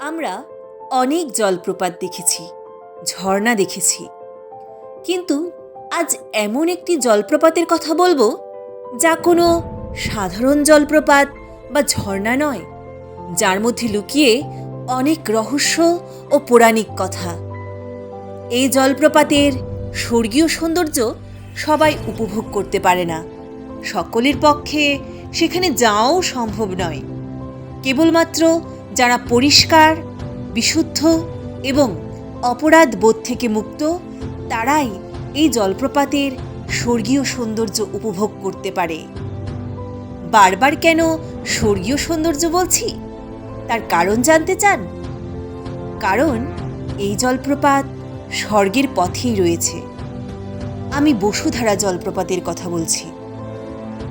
আমরা অনেক জলপ্রপাত দেখেছি, ঝর্ণা দেখেছি। কিন্তু আজ এমন একটি জলপ্রপাতের কথা বলব, যা কোনো সাধারণ জলপ্রপাত বা ঝর্ণা নয়, যার মধ্যে লুকিয়ে অনেক রহস্য ও পৌরাণিক কথা। এই জলপ্রপাতের স্বর্গীয় সৌন্দর্য সবাই উপভোগ করতে পারে না। সকলের পক্ষে সেখানে যাওয়াও সম্ভব নয়। কেবলমাত্র যারা পরিষ্কার, বিশুদ্ধ এবং অপরাধ বোধ থেকে মুক্ত, তারাই এই জলপ্রপাতের স্বর্গীয় সৌন্দর্য উপভোগ করতে পারে। বারবার কেন স্বর্গীয় সৌন্দর্য বলছি? তার কারণ জানতে চান? কারণ এই জলপ্রপাত স্বর্গের পথেই রয়েছে। আমি বসুধারা জলপ্রপাতের কথা বলছি।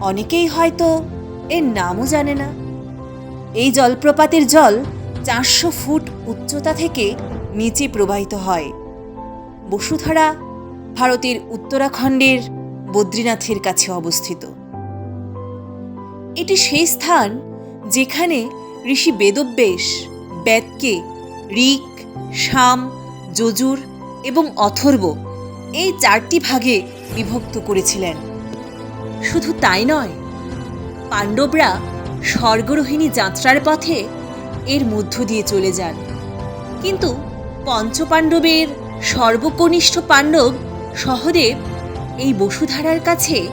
অনেকেই হয়তো এর নামও জানে না। এই জলপ্রপাতের জল চারশো ফুট উচ্চতা থেকে নিচে প্রবাহিত হয়। বসুধারা ভারতের উত্তরাখণ্ডের বদ্রীনাথের কাছে অবস্থিত। এটি সেই স্থান যেখানে ঋষি বেদব্যাস, বেদকে ঋক, শাম, যজুর এবং অথর্ব এই চারটি ভাগে বিভক্ত করেছিলেন। শুধু তাই নয়, পাণ্ডবরা স্বর্গরোহিণী যাত্রার পথে এর মধ্য দিয়ে চলে যান। কিন্তু পঞ্চপাণ্ডবের সর্বকনিষ্ঠ পাণ্ডব সহদেব এই বসুধারার কাছে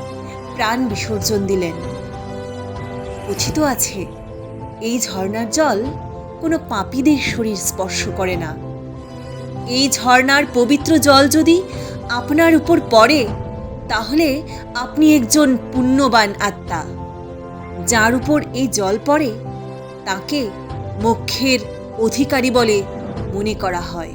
প্রাণ বিসর্জন দিলেন। কথিত আছে, এই ঝর্ণার জল কোনো পাপীদের শরীর স্পর্শ করে না। এই ঝর্ণার পবিত্র জল যদি আপনার উপর পড়ে, তাহলে আপনি একজন পুণ্যবান আত্মা। যার উপর এই জল পড়ে তাকে মোক্ষের অধিকারী বলে মনে করা হয়।